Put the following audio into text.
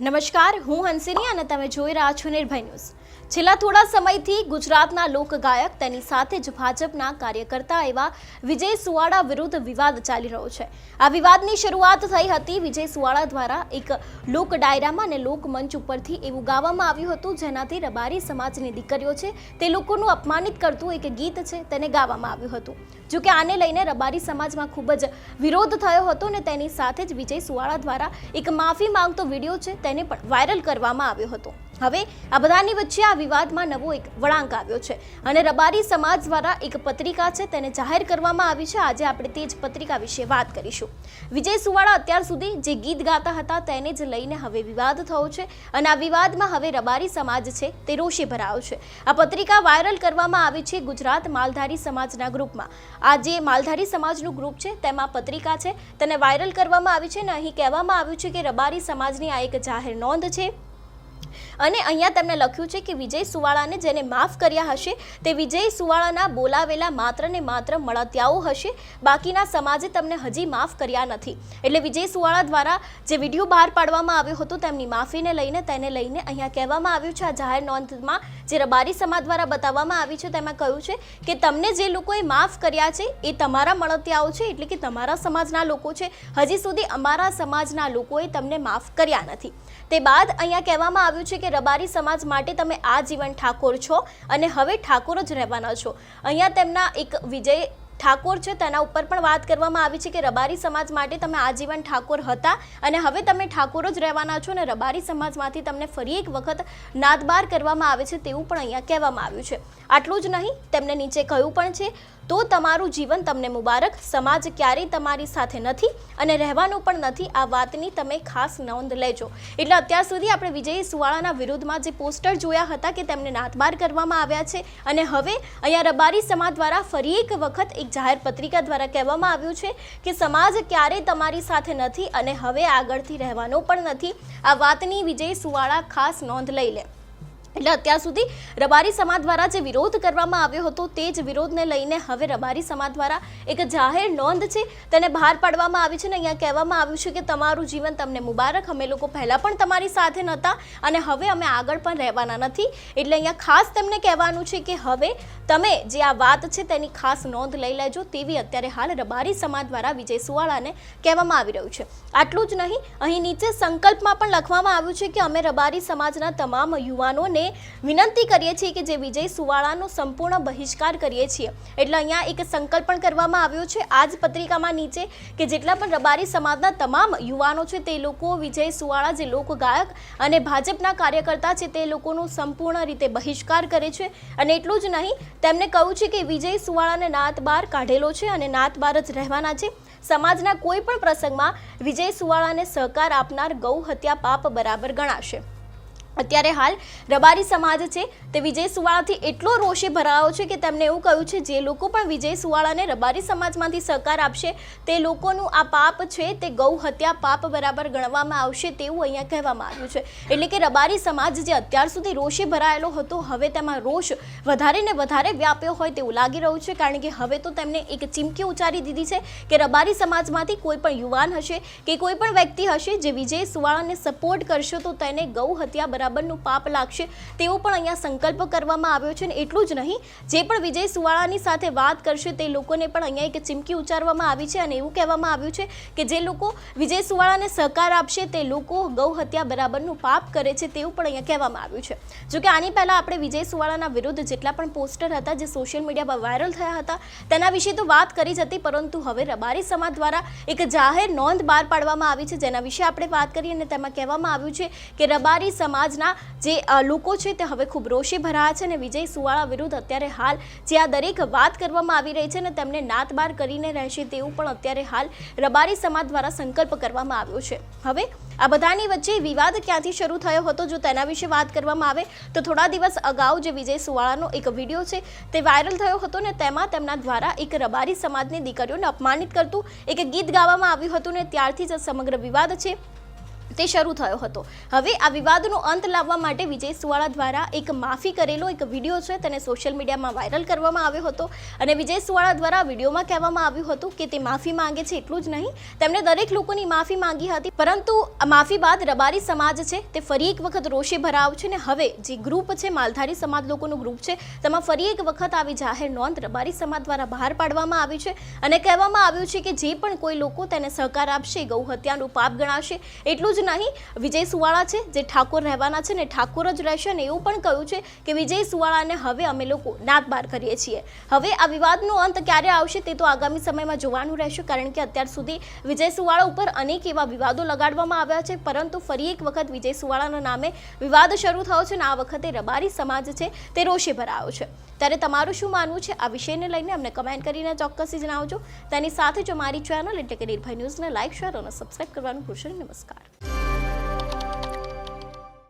નમસ્કાર, હું હંસિની અને તમે જોઈ રહ્યા છો નિર્ભય ન્યૂઝ. છેલ્લા થોડા સમયથી ગુજરાતના લોકગાયક તેની સાથે જ ભાજપના કાર્યકર્તા એવા વિજય સુવાળા વિરુદ્ધ વિવાદ ચાલી રહ્યો છે. આ વિવાદની શરૂઆત થઈ હતી વિજય સુવાળા દ્વારા એક લોક ડાયરામાં અને લોકમંચ ઉપરથી એવું ગાવામાં આવ્યું હતું, જેનાથી રબારી સમાજની દીકરીઓ છે તે લોકોનું અપમાનિત કરતું એક ગીત છે તેને ગાવામાં આવ્યું હતું. જોકે આને લઈને રબારી સમાજમાં ખૂબ જ વિરોધ થયો હતો અને તેની સાથે જ વિજય સુવાળા દ્વારા એક માફી માંગતો વીડિયો છે તેને પણ વાયરલ કરવામાં આવ્યો હતો. હવે આ બધાની વચ્ચે આ વિવાદમાં નવો એક વળાંક આવ્યો છે અને રબારી સમાજ દ્વારા એક પત્રિકા છે તેને જાહેર કરવામાં આવી છે. આજે આપણે તે જ પત્રિકા વિશે વાત કરીશું. વિજય સુવાળા અત્યાર સુધી જે ગીત ગાતા હતા તેને જ લઈને હવે વિવાદ થયો છે અને આ વિવાદમાં હવે રબારી સમાજ છે તે રોષે ભરાયો છે. આ પત્રિકા વાયરલ કરવામાં આવી છે ગુજરાત માલધારી સમાજના ગ્રુપમાં. આ જે માલધારી સમાજનું ગ્રુપ છે તેમાં પત્રિકા છે તેને વાયરલ કરવામાં આવી છે અને અહીં કહેવામાં આવ્યું છે કે રબારી સમાજની આ એક જાહેર નોંધ છે. અને અહીંયા તેમણે લખ્યું છે કે વિજય સુવાળાને જેને માફ કર્યા હશે, તે વિજય સુવાળાના બોલાવેલા માત્ર ને માત્ર મળતિયાઓ હશે, બાકીના સમાજે તમને હજી માફ કર્યા નથી. એટલે વિજય સુવાળા દ્વારા જે વીડિયો બહાર પાડવામાં આવ્યો હતો, તેમની માફીને લઈને તેને લઈને અહીંયા કહેવામાં આવ્યું છે, આ જાહેર નોંધમાં જે રબારી સમાજ દ્વારા બતાવવામાં આવી છે, તેમાં કહ્યું છે કે તમને જે લોકોએ માફ કર્યા છે, એ તમારા મળતિયાઓ છે, એટલે કે તમારા સમાજના લોકો છે. હજી સુધી અમારા સમાજના લોકોએ તમને માફ કર્યા નથી. તે બાદ અહીંયા કહેવામાં આવ્યું છે કે રબારી સમાજ માટે તમે આજીવન ઠાકોર છો અને હવે ઠાકોર જ રહેવાના છો. અહીંયા તેમના એક વિજય ઠાકોર છે, તેના ઉપર પણ વાત કરવામાં આવી છે કે રબારી સમાજ માટે તમે આજીવન ઠાકોર હતા અને હવે તમે ઠાકોર જ રહેવાના છો અને રબારી સમાજમાંથી તમને ફરી એક વખત નાદબાર કરવામાં આવે છે તેવું પણ અહીંયા કહેવામાં આવ્યું છે. આટલું જ નહીં, તેમને નીચે કહ્યું પણ છે તો તમારું જીવન તમને મુબારક. સમાજ ક્યારેય તમારી સાથે નથી અને રહેવાનું પણ નથી. આ વાતની તમે ખાસ નોંધ લેજો. એટલે અત્યાર સુધી આપણે વિજય સુવાળાના વિરુદ્ધમાં જે પોસ્ટર જોયા હતા કે તેમને નાતબાર કરવામાં આવ્યા છે અને હવે અહીંયા રબારી સમાજ દ્વારા ફરી એક વખત એક જાહેર પત્રિકા દ્વારા કહેવામાં આવ્યું છે કે સમાજ ક્યારેય તમારી સાથે નથી અને હવે આગળથી રહેવાનો પણ નથી. આ વાતની વિજય સુવાળા ખાસ નોંધ લઈ લે. એટલે અત્યાર સુધી રબારી સમાજ દ્વારા જે વિરોધ કરવામાં આવ્યો હતો તે જ વિરોધને લઈને હવે રબારી સમાજ દ્વારા એક જાહેર નોંધ છે. તેને બહાર પાડવામાં આવી છે ને અહીંયા કહેવામાં આવ્યું છે કે તમારું જીવન તમને મુબારક. અમે લોકો પહેલાં પણ તમારી સાથે નહોતા અને હવે અમે આગળ પણ રહેવાના નથી. એટલે અહીંયા ખાસ તેમને કહેવાનું છે કે હવે તમે જે આ વાત છે તેની ખાસ નોંધ લઈ લેજો તેવી અત્યારે હાલ રબારી સમાજ દ્વારા વિજય સુવાળાને કહેવામાં આવી રહ્યું છે. આટલું જ નહીં, અહીં નીચે સંકલ્પમાં પણ લખવામાં આવ્યું છે કે અમે રબારી સમાજના તમામ યુવાનોને વિનંતી કરીએ છીએ કે જે વિજય સુવાળાનો સંપૂર્ણ બહિષ્કાર કરીએ છીએ. એટલે અહીંયા એક સંકલ્પ પણ કરવામાં આવ્યો છે. આ જ પત્રિકામાં નીચે કે જેટલા પણ રબારી સમાજના તમામ યુવાનો છે તે લોકો, વિજય સુવાળા જે લોકગાયક અને ભાજપના કાર્યકર્તા છે તે લોકોનો સંપૂર્ણ રીતે બહિષ્કાર કરે છે. અને એટલું જ નહીં, તેમને કહ્યું છે કે વિજય સુવાળાને નાત બાર કાઢેલો છે અને નાત બાર જ રહેવાના છે. સમાજના કોઈ પણ પ્રસંગમાં વિજય સુવાળાને સહકાર આપનાર ગૌ હત્યા પાપ બરાબર ગણાશે. અત્યારે હાલ રબારી સમાજ છે તે વિજય સુવાળાથી એટલો રોષે ભરાયો છે કે તેમને એવું કહ્યું છે, જે લોકો પણ વિજય સુવાળાને રબારી સમાજમાંથી સહકાર આપશે, તે લોકોનું આ પાપ છે, તે ગૌ હત્યા પાપ બરાબર ગણવામાં આવશે તેવું અહીંયા કહેવામાં આવ્યું છે. એટલે કે રબારી સમાજ જે અત્યાર સુધી રોષે ભરાયેલો હતો, હવે તેમાં રોષ વધારે ને વધારે વ્યાપ્યો હોય તેવું લાગી રહ્યું છે, કારણ કે હવે તો તેમને એક ચીમકી ઉચ્ચારી દીધી છે કે રબારી સમાજમાંથી કોઈ પણ યુવાન હશે કે કોઈ પણ વ્યક્તિ હશે જે વિજય સુવાળાને સપોર્ટ કરશે, તો તેને ગૌ હત્યા બરાબર બરાબરનું પાપ લાગશે તેવો પણ અહીંયા સંકલ્પ કરવામાં આવ્યો છે અને એટલું જ નહીં, જે પણ વિજય સુવાળાની સાથે વાત કરશે તે લોકોને પણ અહીંયા એક ચીમકી ઉચ્ચારવામાં આવી છે અને એવું કહેવામાં આવ્યું છે કે જે લોકો વિજય સુવાળાને સહકાર આપશે તે લોકો ગૌ હત્યા બરાબરનું પાપ કરે છે તેવું પણ અહીંયા કહેવામાં આવ્યું છે. જો કે આની પહેલાં આપણે વિજય સુવાળાના વિરુદ્ધ જેટલા પણ પોસ્ટર હતા જે સોશિયલ મીડિયા પર વાયરલ થયા હતા, તેના વિશે તો વાત કરી જ હતી, પરંતુ હવે રબારી સમાજ દ્વારા એક જાહેર નોંધ બહાર પાડવામાં આવી છે, જેના વિશે આપણે વાત કરી અને તેમાં કહેવામાં આવ્યું છે કે રબારી સમાજના જે લોકો છે તે હવે ખૂબ રોષે ભરાયા છે અને વિજય સુવાળા વિરુદ્ધ અત્યારે હાલ જે આ દરેક વાત કરવામાં આવી રહી છે ને તેમને નાતબાર કરીને રહેશે તેવું પણ અત્યારે હાલ રબારી સમાજ દ્વારા સંકલ્પ કરવામાં આવ્યો છે. હવે આ બધાની વચ્ચે વિવાદ ક્યાંથી શરૂ થયો હતો, જો તેના વિશે વાત કરવામાં આવે, તો થોડા દિવસ અગાઉ જે વિજય સુવાળાનો એક વીડિયો છે તે વાયરલ થયો હતો ને તેમાં તેમના દ્વારા એક રબારી સમાજની દીકરીઓને અપમાનિત કરતું એક ગીત ગાવામાં આવ્યું હતું ને ત્યારથી જ સમગ્ર વિવાદ છે. તે શરૂ થયો હતો. હવે આ વિવાદનો અંત લાવવા માટે વિજય સુવાળા દ્વારા એક માફી કરેલો એક વીડિયો છે, તેને સોશિયલ મીડિયામાં વાયરલ કરવામાં આવ્યો હતો. અને વિજય સુવાળા દ્વારા વિડીયોમાં કહેવામાં આવ્યું હતું કે તે માફી માંગે છે એટલું જ નહીં, તેમણે દરેક લોકોની માફી માંગી હતી. પરંતુ માફી બાદ રબારી સમાજ છે, તે ફરી એક વખત રોષે ભરાવ છે ને હવે જે ગ્રુપ છે, માલધારી સમાજ લોકોનું ગ્રુપ છે, તેમાં ફરી એક વખત આવી જાહેર નોંધ રબારી સમાજ દ્વારા બહાર પાડવામાં આવી છે. અને કહેવામાં આવ્યું છે કે જે પણ કોઈ લોકો તેને સહકાર આપશે ગૌ હત્યાનું પાપ ગણાશે, એટલું જ નહીં. વિજય સુવાળા છે, જે ઠાકોર રહેવાના છે ને ઠાકોર જ રહેશે ને એવું પણ કહ્યું છે કે વિજય સુવાળાને હવે અમે લોકો નાક બાર કરીએ છીએ. હવે આ વિવાદનો અંત ક્યારે આવશે તે તો આગામી સમયમાં જોવાનું રહેશે, કારણ કે અત્યાર સુધી વિજય સુવાળા ઉપર અનેક એવા વિવાદો લગાડવામાં આવ્યા છે, પરંતુ ફરી એક વખત વિજય સુવાળાના નામે વિવાદ શરૂ થયો છે અને આ વખતે રબારી સમાજ છે તે રોષે ભરાયો છે. ત્યારે તમારું શું માનવું છે? આ વિષયને લઈને અમને કમેન્ટ કરીને ચોક્કસથી જણાવજો. તેની સાથે જો મારી ચેનલ એટલે કે નિર્ભય ન્યૂઝને લાઇક શેર અને સબસ્ક્રાઇબ કરવાનું ભૂલશો નમસ્કાર.